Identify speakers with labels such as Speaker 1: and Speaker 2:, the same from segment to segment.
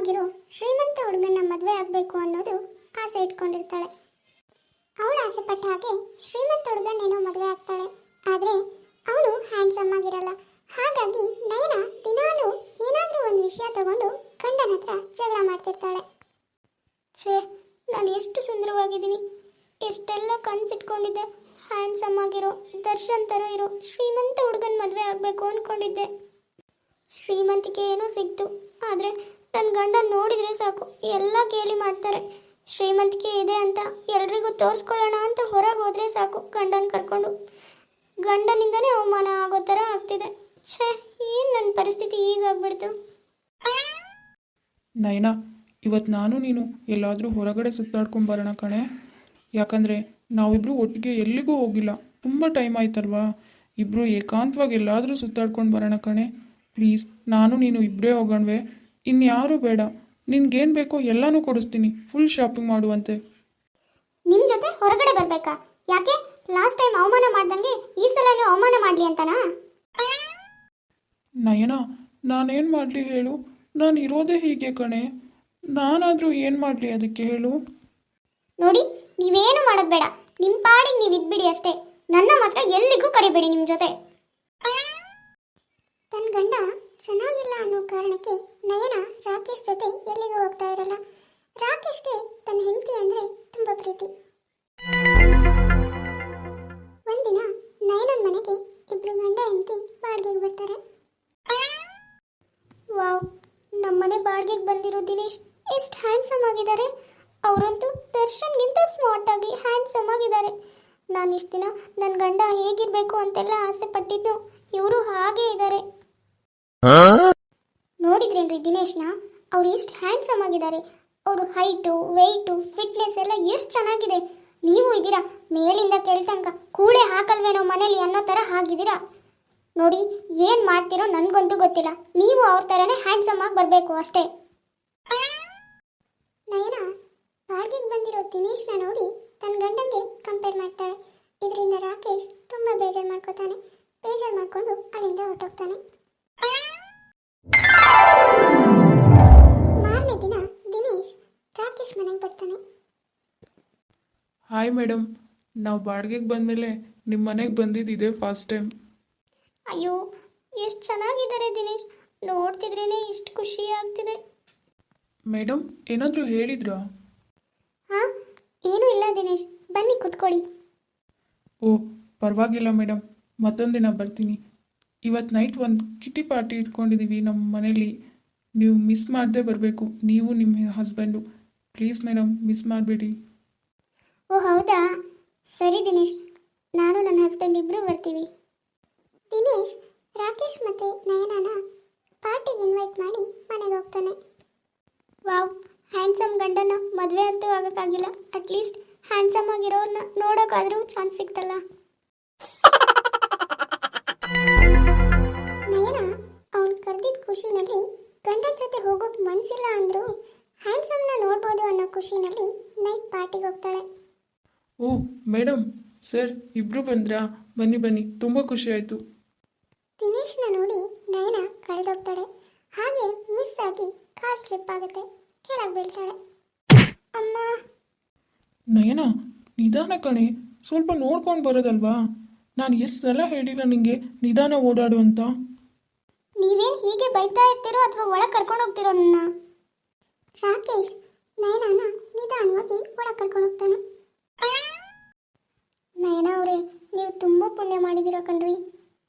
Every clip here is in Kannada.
Speaker 1: ಆಗಿರೋ ಶ್ರೀಮಂತ ಹುಡುಗನ ಮದುವೆ ಆಗಬೇಕು ಅನ್ನೋದು ಆಸೆ ಇಟ್ಕೊಂಡಿರ್ತಾಳೆ. ಅವಳು ಆಸೆ ಪಟ್ಟ ಹಾಗೆ ಶ್ರೀಮಂತ ಹುಡುಗನೇನೋ ಮದುವೆ ಆಗ್ತಾಳೆ. ಆದರೆ ಅವನು ಹ್ಯಾಂಡ್ಸಮ್ ಆಗಿರಲ್ಲ. ಹಾಗಾಗಿ ನಯನ ದಿನಾಲೂ ಏನಾದರೂ ಒಂದು ವಿಷಯ ತಗೊಂಡು ಗಂಡನ ಹತ್ರ ಜಗಳ ಮಾಡ್ತಿರ್ತಾಳೆ. ಛೇ, ನಾನು ಎಷ್ಟು ಸುಂದರವಾಗಿದ್ದೀನಿ. ಎಷ್ಟೆಲ್ಲ ಕನ್ಸಿಟ್ಕೊಂಡಿದ್ದೆ. ಹ್ಯಾಂಡ್ಸಮ್ ಆಗಿರೋ, ದರ್ಶನ್ ಥರ ಇರೋ ಶ್ರೀಮಂತ ಹುಡುಗನ ಮದುವೆ ಆಗಬೇಕು ಅಂದ್ಕೊಂಡಿದ್ದೆ ಶ್ರೀಮಂತಿಕೆ ಏನೋ ಸಿಕ್ತು ಆದರೆ ನನ್ನ ಗಂಡ ನೋಡಿದರೆ ಸಾಕು. ಎಲ್ಲ ಕೇಳಿ ಮಾಡ್ತಾರೆ. ಶ್ರೀಮಂತಿಕೆ ಇದೆ ಅಂತ. ಎಲ್ರಿಗೂ ತೋರಿಸ್ಕೊಳ್ಳೋಣ ಅಂತ ಹೊರಗೆ ಹೋದರೆ ಸಾಕು ಗಂಡನ ಕರ್ಕೊಂಡು. ಗಂಡನಿಂದನೇ ಅವಮಾನ ಆಗೋ ಥರ ಆಗ್ತಿದೆ. ಛೇ, ಏನು ನನ್ನ ಪರಿಸ್ಥಿತಿ ಹೀಗಾಗ್ಬಿಡ್ತು
Speaker 2: ನಯನಾ ಇವತ್ತು ನಾನು ನೀನು ಎಲ್ಲಾದರೂ ಹೊರಗಡೆ ಸುತ್ತಾಡ್ಕೊಂಡು ಬರೋಣ ಕಣೆ. ಯಾಕಂದರೆ ನಾವಿಬ್ಬರು ಒಟ್ಟಿಗೆ ಎಲ್ಲಿಗೂ ಹೋಗಿಲ್ಲ. ತುಂಬ ಟೈಮ್ ಆಯ್ತಲ್ವಾ? ಇಬ್ಬರು ಏಕಾಂತವಾಗಿ ಎಲ್ಲಾದರೂ ಸುತ್ತಾಡ್ಕೊಂಡು ಬರೋಣ ಕಣೆ. ಪ್ಲೀಸ್, ನಾನು ನೀನು ಇಬ್ಬರೇ ಹೋಗೋಣವೆ. ಇನ್ಯಾರೂ ಬೇಡ. ನಿನ್ಗೇನು ಬೇಕೋ ಎಲ್ಲನೂ ಕೊಡಿಸ್ತೀನಿ. ಫುಲ್ ಶಾಪಿಂಗ್ ಮಾಡುವಂತೆ.
Speaker 1: ನಿಮ್ಮ ಜೊತೆ ಹೊರಗಡೆ ಬರಬೇಕಾ? ಯಾಕೆ? ಲಾಸ್ಟ್ ಟೈಮ್ ಅವಮಾನ ಮಾಡ್ದಂಗೆ ಈ ಸಲ ನೀವು ಅವಮಾನ ಮಾಡಲಿ ಅಂತನಾ?
Speaker 2: ನಯನ ನಾನೇನು ಮಾಡಲಿ ಹೇಳು? ನಾನು ಇರೋದೇ ಹೀಗೆ ಕಣೆ. ನಾನಾದರೂ ಏನು ಮಾಡಲಿ ಅದಕ್ಕೆ ಹೇಳು?
Speaker 1: ನೋಡಿ ನೀವೇನು ಮಾಡೋದು ಬೇಡ. ನಿಮ್ಮ ಪಾಡಿಗೆ ನೀವು ಇದ್ಬಿಡಿ ಅಷ್ಟೇ. ನನ್ನ ಮಾತ್ರ ಎಲ್ಲಿಗೂ ಕರಿಬೇಡಿ ನಿಮ್ಮ ಜೊತೆ. ತನ್ನ ಗಂಡ ಚೆನ್ನಾಗಿಲ್ಲ ಅನ್ನೋ ಕಾರಣಕ್ಕೆ ನಯನ ರಾಕೇಶ್ ಜೊತೆ ಎಲ್ಲಿಗೂ ಹೋಗ್ತಾ ಇರಲ್ಲ. ರಾಕೇಶ್ಗೆ ತನ್ನ ಹೆಂಡತಿ ಅಂದ್ರೆ ತುಂಬಾ ಪ್ರೀತಿ. ಒಂದಿನ ನಯನನ್ ಮನೆಗೆ ಇಬ್ರು ಗಂಡ ಹೆಂಡತಿ ಬಾಡಿಗೆಗೆ ಬರ್ತಾರೆ. ವಾವ್ ನಮ್ಮನೆ ಬಾಡಿಗೆಗೆ ಬಂದಿರೋ ದಿನೇಶ್ ಎಷ್ಟು ಹ್ಯಾಂಡ್ಸಮ್ ಆಗಿದ್ದಾರೆ ಅವರಂತೂ ದರ್ಶನ್ಗಿಂತ ಸ್ಮಾರ್ಟ್ ಆಗಿ ಹ್ಯಾಂಡ್ಸಮ್ ಆಗಿದ್ದಾರೆ ನಾನು ಇಷ್ಟು ದಿನ ನನ್ನ ಗಂಡ ಹೇಗಿರಬೇಕು ಅಂತೆಲ್ಲ ಆಸೆ ಪಟ್ಟಿದ್ದು ಇವರು ಹಾಗೇ ಇದ್ದಾರೆ ನೋಡಿದ್ರೇನ್ರಿ ದಿನೇಶ್ನ? ಅವ್ರು ಎಷ್ಟು ಹ್ಯಾಂಡ್ಸಮ್ ಆಗಿದ್ದಾರೆ. ಅವರು ಹೈಟು ವೆಯ್ಟು ಫಿಟ್ನೆಸ್ ಎಲ್ಲ ಎಷ್ಟು ಚೆನ್ನಾಗಿದೆ. ನೀವು ಇದ್ದೀರಾ, ಮೇಲಿಂದ ಕೆಳ್ತಂಕ ಕೂಳೆ ಹಾಕಲ್ವೇನೋ ಮನೇಲಿ ಅನ್ನೋ ಥರ ಹಾಗಿದ್ದೀರಾ ನೋಡಿ, ಏನು ಮಾಡ್ತಿರೋ ನನಗಂತೂ ಗೊತ್ತಿಲ್ಲ. ನೀವು ಅವ್ರ ಥರನೇ ಹ್ಯಾಂಡ್ಸಮ್ ಆಗಿ ಬರಬೇಕು ಅಷ್ಟೇ. ನಯನ, ಬಾಡ್ಗೆಗೆ ಬಂದಿರೋ ದಿನೇಶ್ನ ನೋಡಿ ತನ್ನ ಗಂಡಂಗೆ ಕಂಪೇರ್ ಮಾಡ್ತಾಳೆ. ಇದರಿಂದ ರಾಕೇಶ್ ತುಂಬ ಬೇಜಾರು ಮಾಡ್ಕೋತಾನೆ. ಬೇಜಾರು ಮಾಡ್ಕೊಂಡು ಅಲ್ಲಿಂದ ಹೊರಟೋಗ್ತಾನೆ.
Speaker 2: ಹಾಯ್ ಮೇಡಮ್ ನಾವು ಬಾಡಿಗೆಗೆ ಬಂದಮೇಲೆ ನಿಮ್ಮ ಮನೆಗೆ ಬಂದಿದ್ದು ಇದೇ ಫಸ್ಟ್ ಟೈಮ್
Speaker 1: ಅಯ್ಯೋ ಎಷ್ಟು ಚೆನ್ನಾಗಿದ್ದಾರೆ ದಿನೇಶ್. ನೋಡ್ತಿದ್ರೇನೆ ಇಷ್ಟು ಖುಷಿ ಆಗ್ತಿದೆ.
Speaker 2: ಮೇಡಮ್ ಏನಾದರೂ ಹೇಳಿದ್ರಾ?
Speaker 1: ಹಾ ಏನೂ ಇಲ್ಲ ದಿನೇಶ್. ಬನ್ನಿ ಕುತ್ಕೊಳ್ಳಿ.
Speaker 2: ಓ ಪರವಾಗಿಲ್ಲ ಮೇಡಮ್ ಮತ್ತೊಂದು ದಿನ ಬರ್ತೀನಿ. ಇವತ್ತು ನೈಟ್ ಒಂದು ಕಿಟಿ ಪಾರ್ಟಿ ಇಟ್ಕೊಂಡಿದ್ದೀವಿ ನಮ್ಮ ಮನೇಲಿ. ನೀವು ಮಿಸ್ ಮಾಡದೆ ಬರಬೇಕು. ನೀವು ನಿಮ್ಮ ಹಸ್ಬೆಂಡು ಪ್ಲೀಸ್ ಮೇಡಮ್ ಮಿಸ್ ಮಾಡಬೇಡಿ.
Speaker 1: ಓ ಹೌದಾ? ಸರಿ ದಿನೇಶ್ ನಾನು ನನ್ನ ಹಸ್ಬೆಂಡ್ ಇಬ್ಬರು ಬರ್ತೀವಿ. ದಿನೇಶ್ ರಾಕೇಶ್ ಮತ್ತೆ ನಯನಾನ ಪಾರ್ಟಿಗೆ ಇನ್ವೈಟ್ ಮಾಡಿ ಮನೆಗೆ ಹೋಗ್ತಾನೆ. ವಾವ್ ಹ್ಯಾಂಡ್ಸಮ್ ಗಂಡನ ಮದುವೆ ಅಂತೂ ಆಗೋಕ್ಕಾಗಿಲ್ಲ. ಅಟ್ಲೀಸ್ಟ್ ಹ್ಯಾಂಡ್ಸಮ್ ಆಗಿರೋನ್ನ ನೋಡೋಕ್ಕಾದರೂ ಚಾನ್ಸ್ ಸಿಗ್ತಲ್ಲ. ನಯನ ಅವ್ನು ಕರೆದಿದ್ದ ಖುಷಿನಲ್ಲಿ ಗಂಡನ ಜೊತೆ ಹೋಗೋಕೆ ಮನಸ್ಸಿಲ್ಲ ಅಂದರೂ ಹ್ಯಾಂಡ್ಸಮ್ನ ನೋಡ್ಬೋದು ಅನ್ನೋ ಖುಷಿನಲ್ಲಿ ನೈಟ್ ಪಾರ್ಟಿಗೆ ಹೋಗ್ತಾಳೆ.
Speaker 2: ಓ ಮೇಡಮ್ ಸರ್ ಇಬ್ರು ಬಂದ್ರಾ? ಬನ್ನಿ ಬನ್ನಿ ತುಂಬ ಖುಷಿ ಆಯಿತು.
Speaker 1: ದಿನೇಶ್ನ ನೋಡಿ ನಯನ ಕಳೆದೋಗ್ತಾಳೆ. ಹಾಗೆ ಮಿಸ್ ಆಗಿ ಕಾಲ್ ಸ್ಲಿಪ್ ಆಗುತ್ತೆ. ಕೆಳಗೆ ಬೀಳ್ತಾಳೆ. ಅಮ್ಮ!
Speaker 2: ನಯನ ನಿಧಾನ ಕಣೆ. ಸ್ವಲ್ಪ ನೋಡ್ಕೊಂಡು ಬರೋದಲ್ವಾ? ನಾನು ಎಷ್ಟು ಸಲ ಹೇಳಿಲ್ಲ ನಿಂಗೆ ನಿಧಾನ ಓಡಾಡು ಅಂತ.
Speaker 1: ನೀವೇನು ಹೀಗೆ ಬೈತಾ ಇರ್ತೀರೋ ಅಥವಾ ಒಳಗೆ ಕರ್ಕೊಂಡು ಹೋಗ್ತಿರೋ ನನ್ನ ರಾಕೇಶ್ ನಯನನ ನಿಧಾನವಾಗಿ ಒಳಗೆ ಕರ್ಕೊಂಡು ಹೋಗ್ತಾನೆ ನಯನ ಅವರೇ ನೀವು ತುಂಬ ಪುಣ್ಯ ಮಾಡಿದ್ದೀರ ಕಣ್ರಿ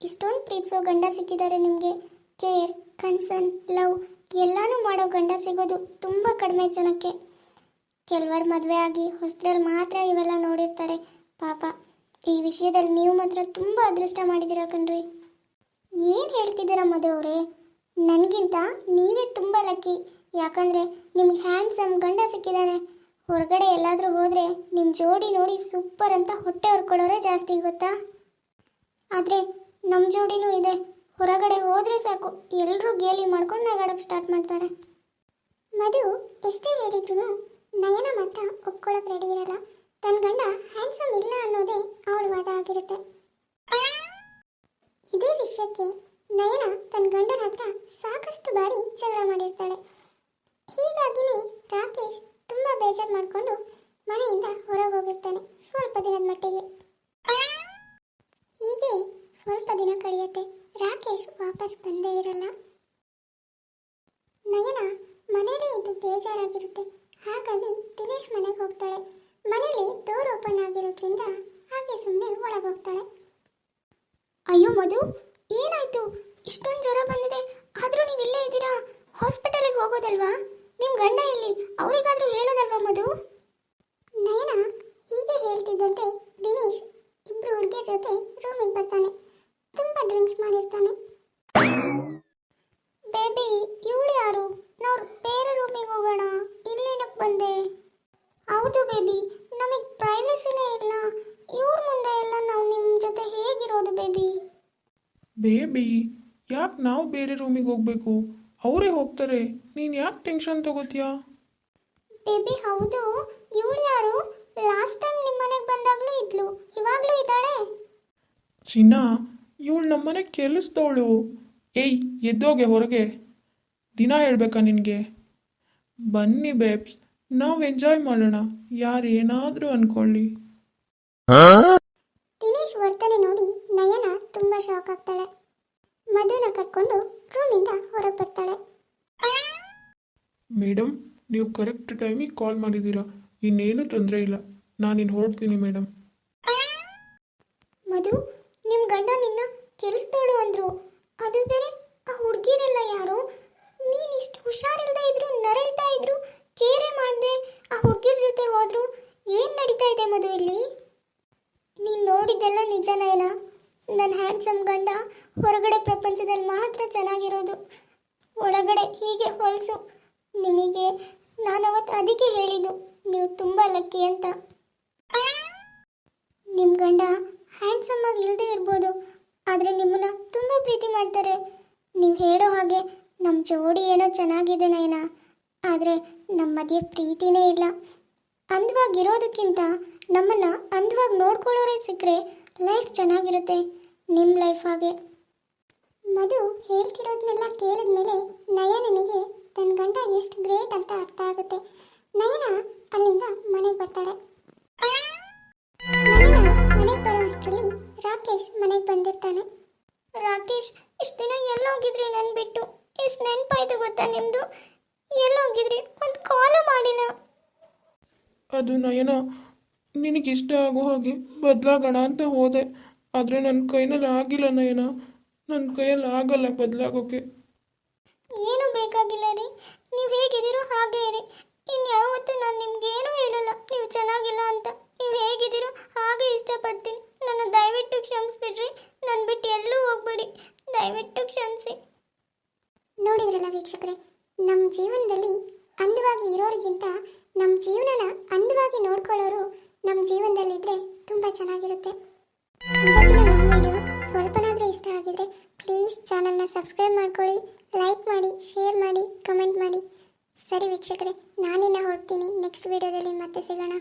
Speaker 1: ಇಷ್ಟೊಂದು ಪ್ರೀತಿಸೋ ಗಂಡ ಸಿಕ್ಕಿದ್ದಾರೆ ನಿಮಗೆ. ಕೇರ್ ಕನ್ಸರ್ನ್ ಲವ್ ಎಲ್ಲಾನು ಮಾಡೋ ಗಂಡ ಸಿಗೋದು ತುಂಬ ಕಡಿಮೆ ಜನಕ್ಕೆ. ಕೆಲವರು ಮದುವೆ ಆಗಿ ಹೊಸದ್ರಲ್ಲಿ ಮಾತ್ರ ಇವೆಲ್ಲ ನೋಡಿರ್ತಾರೆ. ಪಾಪ, ಈ ವಿಷಯದಲ್ಲಿ ನೀವು ಮಾತ್ರ ತುಂಬ ಅದೃಷ್ಟ ಮಾಡಿದ್ದೀರಾ ಕಣ್ರಿ. ಏನು ಹೇಳ್ತಿದ್ದೀರಾ ಮಧು ಅವರೇ? ನನಗಿಂತ ನೀವೇ ತುಂಬ ಲಕ್ಕಿ ಯಾಕಂದರೆ ನಿಮ್ಗೆ ಹ್ಯಾಂಡ್ಸಮ್ ಗಂಡ ಸಿಕ್ಕಿದ್ದಾನೆ ಹೊರಗಡೆ ಎಲ್ಲಾದರೂ ಹೋದರೆ ನಿಮ್ಮ ಜೋಡಿ ನೋಡಿ ಸೂಪರ್ ಅಂತ ಹೊಟ್ಟೆ ಹೊರ್ಕೊಳ್ಳೋರೇ ಜಾಸ್ತಿ, ಗೊತ್ತಾ? ಆದರೆ ನಮ್ಮ ಜೋಡಿನೂ ಇದೆ. ಹೊರಗಡೆ ಹೋದರೆ ಸಾಕು. ಎಲ್ಲರೂ ಗೇಲಿ ಮಾಡ್ಕೊಂಡು ನಗಾಡೋಕ್ಕೆ ಸ್ಟಾರ್ಟ್ ಮಾಡ್ತಾರೆ. ಮಧು ಎಷ್ಟೇ ಹೇಳಿದ್ರು ನಯನ ಮಾತ್ರ ಒಪ್ಕೊಳ್ಳೋಕೆ ರೆಡಿ ಇರಲ್ಲ. ತನ್ನ ಗಂಡ ಹ್ಯಾಂಡ್ಸಮ್ ಇಲ್ಲ ಅನ್ನೋದೇ ಅವಳ ವಾದ ಆಗಿರುತ್ತೆ. ಇದೇ ವಿಷಯಕ್ಕೆ ನಯನ ತನ್ನ ಗಂಡನ ಹತ್ರ ಸಾಕಷ್ಟು ಬಾರಿ ಜಗಳ ಮಾಡಿರ್ತಾಳೆ. ಹೀಗಾಗಿನೇ ರಾಕೇಶ್ ತುಂಬ ಬೇಜಾರು ಮಾಡಿಕೊಂಡು ಮನೆಯಿಂದ ಹೊರಗೆ ಹೋಗಿರ್ತಾನೆ. ಸ್ವಲ್ಪ ದಿನದ ಮಟ್ಟಿಗೆ ಹೀಗೆ ಸ್ವಲ್ಪ ದಿನ ರಾಕೇಶ್ ವಾಪಸ್ ಬಂದೇ ಇರಲ್ಲ. ನಯನ ಮನೇಲಿ ಇದ್ದು ಬೇಜಾರಾಗಿರುತ್ತೆ. ಹಾಗಾಗಿ ದಿನೇಶ್ ಮನೆಗೆ ಹೋಗ್ತಾಳೆ. ಮನೇಲಿ ಡೋರ್ ಓಪನ್ ಆಗಿರೋದ್ರಿಂದ ಹಾಗೆ ಸುಮ್ಮನೆ ಒಳಗೆ ಹೋಗ್ತಾಳೆ ಅಯ್ಯೋ ಮಧು, ಏನಾಯ್ತು? ಇಷ್ಟೊಂದು ಜ್ವರ ಬಂದಿದೆ. ಆದ್ರೂ ನೀವು ಇಲ್ಲೇ ಇದ್ದೀರಾ? ಹಾಸ್ಪಿಟಲಿಗೆ ಹೋಗೋದಲ್ವಾ? ನಿಮ್ಮ ಗಂಡ ಇಲ್ಲಿ, ಅವರಿಗಾದ್ರೂ ಹೇಳೋದಲ್ವಾ ಮಧು? ನಯನ ಹೀಗೆ ಹೇಳ್ತಿದ್ದಂತೆ ದಿನೇಶ್ ಇಬ್ರು ಹುಡುಗಿಯ ಜೊತೆ ರೂಮಿಗೆ ಬರ್ತಾನೆ. ತುಂಬಾ ಡ್ರಿಂಕ್ಸ್ ಮಾಡಿರ್ತಾನೆ. ಬೇಬಿ ಇವಳು ಯಾರು? ನಾವು ಬೇರೆ ರೂಮಿಗೆ ಹೋಗೋಣ. ಇಲ್ಲೇನಕ್ಕೆ ಬಂದೆ. ಹೌದು ಬೇಬಿ ನಮಗೆ ಪ್ರೈವಸಿನೇ ಇಲ್ಲ. ಇವ್ರ ಮುಂದೆ ಎಲ್ಲ ನಾವು ನಿಮ್ಮ ಜೊತೆ ಹೇಗಿರೋದು ಬೇಬಿ
Speaker 2: ಬೇಬಿ ಯಾಕೆ ನಾವು ಬೇರೆ ರೂಮಿಗೆ ಹೋಗಬೇಕು? ಅವರೇ ಹೋಗ್ತಾರೆ. ನೀನು ಯಾಕೆ ಟೆನ್ಷನ್ ತಗೋತೀಯಾ?
Speaker 1: ಬೇಬಿ ಹೌದು. ಇವಳು ಯಾರು? ಲಾಸ್ಟ್ ಟೈಮ್ ನಿಮ್ಮ ಮನೆಗೆ ಬಂದಾಗಲೂ ಇದ್ಲು. ಇವಾಗಲೂ ಇದ್ದಾಳೆ.
Speaker 2: ಚಿನ್ನ ಇವಳು ನಮ್ಮನೆ ಕೆಲಸದವಳು ಏಯ್ ಎದ್ದೋಗೆ ಹೊರಗೆ. ದಿನ ಹೇಳ್ಬೇಕಾ ನಿನಗೆ? ಬನ್ನಿ ಬೇಬ್ಸ್ ನಾವು ಎಂಜಾಯ್ ಮಾಡೋಣ. ಯಾರು ಏನಾದರೂ ಅನ್ಕೊಳ್ಳಿ.
Speaker 1: ದಿನೇಶ್ ವರ್ತನೆ ನೋಡಿ ನಯನ ತುಂಬ ಶಾಕ್ ಆಗ್ತಾಳೆ. ಮಧುನ ಕರ್ಕೊಂಡು ರೂಮಿಂದ ಹೊರಗೆ ಬರ್ತಾಳೆ.
Speaker 2: ಮೇಡಮ್ ನೀವು ಕರೆಕ್ಟ್ ಟೈಮಿಗೆ ಕಾಲ್ ಮಾಡಿದ್ದೀರಾ. ಇನ್ನೇನು ತೊಂದರೆ ಇಲ್ಲ. ನಾನಿನ್ನು ಹೊರಡ್ತೀನಿ ಮೇಡಮ್
Speaker 1: ಮಧು ನಿಮ್ ಗಂಡ ನಿನ್ನ ಕೆಲ್ಸದೋಳು ಅಂದ್ರು ಅದು ಬೇರೆ ಆ ಹುಡುಗಿರೆಲ್ಲ ಯಾರು ನೀನ್ ಇಷ್ಟು ಹುಷಾರಿಲ್ದೇ ಇದ್ರು ನರಳ್ತಾ ಇದ್ರು ಕೇರೆ ಮಾಡ್ದೆ ಆ ಹುಡುಗಿರ ಜೊತೆ ಹೋದ್ರು ಏನ್ ನಡೀತಾ ಇದೆ ಮಧು ಇಲ್ಲಿ ನೀನ್ ನೋಡಿದ್ದೆಲ್ಲ ನಿಜನೇನಾ ನನ್ನ ಹ್ಯಾಂಡ್ಸಮ್ ಗಂಡ ಹೊರಗಡೆ ಪ್ರಪಂಚದಲ್ಲಿ ಮಾತ್ರ ಚೆನ್ನಾಗಿರೋದು ಒಳಗಡೆ ಹೀಗೆ ಹೊಲಸು. ನಿಮಗೆ ನಾನು ಅವತ್ತು ಅದಕ್ಕೆ ಹೇಳಿದ್ದು, ನೀವು ತುಂಬ ಲಕ್ಕಿ ಅಂತ. ನಿಮ್ಮ ಗಂಡ ಹ್ಯಾಂಡ್ಸಮ್ ಆಗಿ ಇಲ್ಲದೆ ಇರ್ಬೋದು, ಆದರೆ ನಿಮ್ಮನ್ನ ತುಂಬ ಪ್ರೀತಿ ಮಾಡ್ತಾರೆ. ನೀವು ಹೇಳೋ ಹಾಗೆ ನಮ್ಮ ಜೋಡಿ ಏನೋ ಚೆನ್ನಾಗಿದೆ ನಯನ, ಆದರೆ ನಮ್ಮ ಮಧ್ಯೆ ಪ್ರೀತಿನೇ ಇಲ್ಲ. ಅಂದವಾಗಿರೋದಕ್ಕಿಂತ ನಮ್ಮನ್ನು ಅಂದವಾಗಿ ನೋಡ್ಕೊಳ್ಳೋರೇ ಸಿಕ್ಕರೆ ಲೈಫ್ ಚೆನ್ನಾಗಿರುತ್ತೆ. ನಿಮ್ಮ ಲೈಫ್ ಹಾಗೆ. ಮಧು ಹೇಳ್ತಿರೋದನ್ನೆಲ್ಲ ಕೇಳಿದ್ಮೇಲೆ ನಯನನಿಗೆ ತನ್ನ ಗಂಡ ಎಷ್ಟು ಗ್ರೇಟ್ ಅಂತ ಅರ್ಥ ಆಗುತ್ತೆ. ನಯನ ಅಲ್ಲಿಂದ ಮನೆಗೆ ಬರ್ತಾಳೆ. ನಯನ ಮನೆಗೆ ಬರೋ ಅಷ್ಟರಲ್ಲಿ ರಾಕೇಶ್ ಮನೆಗೆ ಬಂದಿರ್ತಾನೆ. ರಾಕೇಶ್, ಇಷ್ಟು ದಿನ ಎಲ್ಲೋಗಿದ್ರಿ ನನ್ ಬಿಟ್ಟು? ಎಷ್ಟು ನೆನಪಾಯ್ತು ಗೊತ್ತಾ ನಿಮ್ದು? ಎಲ್ಲೋಗಿದ್ರಿ? ಒಂದು ಕಾಲು ಮಾಡಿನ.
Speaker 2: ಅದು ನಯನ ನಿನಗಿಷ್ಟ ಆಗೋ ಹಾಗೆ ಬದಲಾಗೋಣ ಅಂತ ಹೋದೆ. ಆದರೆ ನನ್ನ ಕೈನಲ್ಲಿ ಆಗಿಲ್ಲ ನಯನ. ನನ್ನ ಕೈಯಲ್ಲಿ ಆಗಲ್ಲ ಬದಲಾಗೋಕೆ.
Speaker 1: ಏನು ಬೇಕಾಗಿಲ್ಲ ರೀ. ನೀವು ಹೇಗಿದ್ದೀರೋ ಹಾಗೆ ಇರಿ. ಇನ್ಯಾವತ್ತೂ ನಾನು ನಿಮ್ಗೆ ಏನೂ ಹೇಳಲ್ಲ. ನೀವು ಚೆನ್ನಾಗಿಲ್ಲ ಅಂತ. ನೀವು ಹೇಗಿದ್ದೀರೋ ಹಾಗೆ ಇಷ್ಟಪಡ್ತೀನಿ. ನನ್ನ ದಯವಿಟ್ಟು ಕ್ಷಮಿಸ್ಬಿಡ್ರಿ. ನನ್ನ ಬಿಟ್ಟು ಎಲ್ಲೂ ಹೋಗ್ಬೇಡಿ. ದಯವಿಟ್ಟು ಕ್ಷಮಿಸಿ. ನೋಡಿದ್ರಲ್ಲ ವೀಕ್ಷಕರೇ ನಮ್ಮ ಜೀವನದಲ್ಲಿ ಅಂದವಾಗಿ ಇರೋರಿಗಿಂತ ನಮ್ಮ ಜೀವನನ ಅಂದವಾಗಿ ನೋಡ್ಕೊಳ್ಳೋರು ನಮ್ಮ ಜೀವನದಲ್ಲಿದ್ದರೆ ತುಂಬ ಚೆನ್ನಾಗಿರುತ್ತೆ. ಇವತ್ತಿನ ಸ್ವಲ್ಪನಾದರೂ ಇಷ್ಟ ಆಗಿದ್ರೆ ಪ್ಲೀಸ್ ಚಾನಲ್ನ ಸಬ್ಸ್ಕ್ರೈಬ್ ಮಾಡ್ಕೊಳ್ಳಿ ಲೈಕ್ ಮಾಡಿ ಶೇರ್ ಮಾಡಿ ಕಮೆಂಟ್ ಮಾಡಿ. ಸರಿ ವೀಕ್ಷಕರೇ, ನಾನಿನ್ನ ಹೊರಡ್ತೀನಿ. ನೆಕ್ಸ್ಟ್ ವಿಡಿಯೋದಲ್ಲಿ ಮತ್ತೆ ಸಿಗೋಣ.